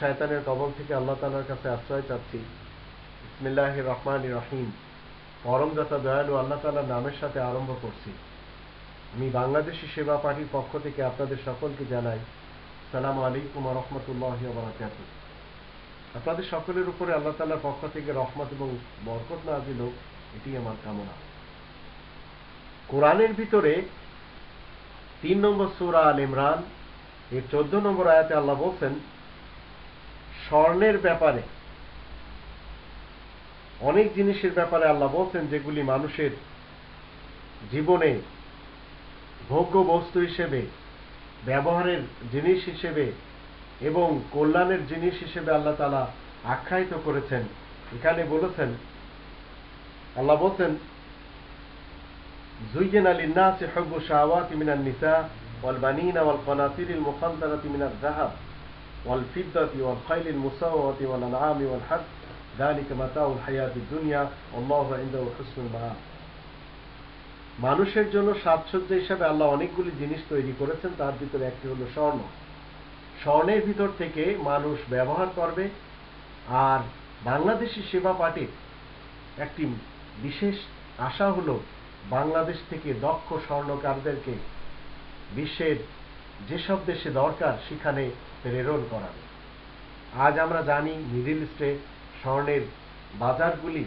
শয়তানের কবল থেকে আল্লাহ তালার কাছে আশ্রয় চাচ্ছি। ইসমিল্লাহ রহমান রহিম। পরম যথা দয়ালু আল্লাহ তালার নামের সাথে আরম্ভ করছি। আমি বাংলাদেশি সেবা পার্টির পক্ষ থেকে আপনাদের সকলকে জানাই, সালাম আলাইকুম রহমতুল্লাহ বারাকাত। আপনাদের সকলের উপরে আল্লাহ তালার পক্ষ থেকে রহমত এবং বরকত না দিল এটি আমার কামনা। কোরআনের ভিতরে তিন নম্বর সুরা আল ইমরান, এর চোদ্দ নম্বর আয়াতে আল্লাহ বলছেন, স্বর্ণের ব্যাপারে, অনেক জিনিসের ব্যাপারে আল্লাহ বলছেন যেগুলি মানুষের জীবনে ভোগ্য বস্তু হিসেবে, ব্যবহারের জিনিস হিসেবে এবং কল্যাণের জিনিস হিসেবে আল্লাহ তালা আখ্যায়িত করেছেন। এখানে বলেছেন, আল্লাহ বলছেন زين للناس حب الشهوات من النساء والبنين والقناطير المقنطرة من الذهب والفضة والخيل المسومة والأنعام والحرث ذلك متاع الحياة الدنيا والله عنده حسن المآب মানুষের জন্য সাজসজ্জা হিসাবে আল্লাহ অনেকগুলি জিনিস তৈরি করেছেন তার ভিতরে একটি হলো স্বর্ণ স্বর্ণের ভিতর থেকে মানুষ ব্যবহার করবে আর বাংলাদেশি সেবা পার্টির একটি বিশেষ আশা হলো বাংলাদেশ থেকে দক্ষ স্বর্ণকারদেরকে বিশ্বের যেসব দেশে দরকার, সেখানে প্রেরণ করা। আজ আমরা জানি, মিডিল ইস্টে স্বর্ণের বাজারগুলি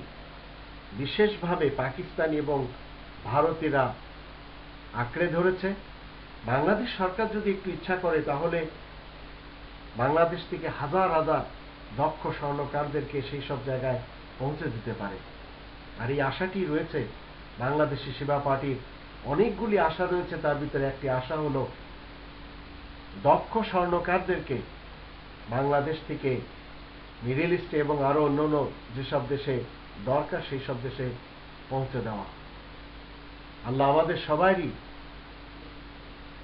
বিশেষভাবে পাকিস্তানি এবং ভারতীয়রা আঁকড়ে ধরেছে। বাংলাদেশ সরকার যদি একটু ইচ্ছা করে, তাহলে বাংলাদেশ থেকে হাজার হাজার দক্ষ স্বর্ণকারদেরকে সেই সব জায়গায় পৌঁছে দিতে পারে। আর এই আশাটি রয়েছে বাংলাদেশি সেবা পার্টির অনেকগুলি আশা রয়েছে। তার ভিতরে একটি আশা হল, দক্ষ স্বর্ণকারদেরকে বাংলাদেশ থেকে মিডিল ইস্টে এবং আরও অন্যান্য যেসব দেশে দরকার সেই সব দেশে পৌঁছে দেওয়া। আল্লাহ আমাদের সবারই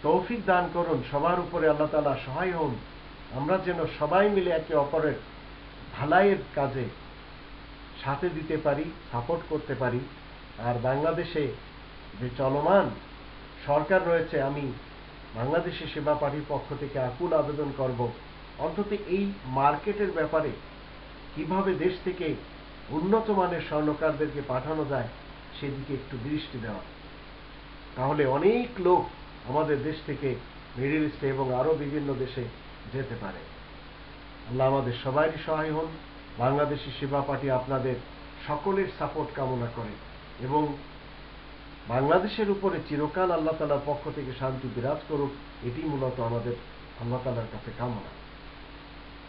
তৌফিক দান করুন। সবার উপরে আল্লাহ তালা সহায় হন। আমরা যেন সবাই মিলে একে অপরের ভালাইয়ের কাজে সাথে দিতে পারি, সাপোর্ট করতে পারি। আর বাংলাদেশে যে চলমান সরকার রয়েছে, আমি বাংলাদেশি সেবা পার্টির পক্ষ থেকে আকুল আবেদন করব। অন্তত এই মার্কেটের ব্যাপারে কীভাবে দেশ থেকে উন্নত মানের স্বর্ণকারদেরকে পাঠানো যায়, সেদিকে একটু দৃষ্টি দেওয়া। তাহলে অনেক লোক আমাদের দেশ থেকে মিডিল ইস্টে এবং আরও বিভিন্ন দেশে যেতে পারে। আল্লাহ আমাদের সবারই সহায় হন। বাংলাদেশি সেবা পার্টি আপনাদের সকলের সাপোর্ট কামনা করে। এবং বাংলাদেশের উপরে চিরকাল আল্লাহ তালার পক্ষ থেকে শান্তি বিরাজ করুক, এটি মূলত আমাদের আল্লাহ তালার কাছে কামনা।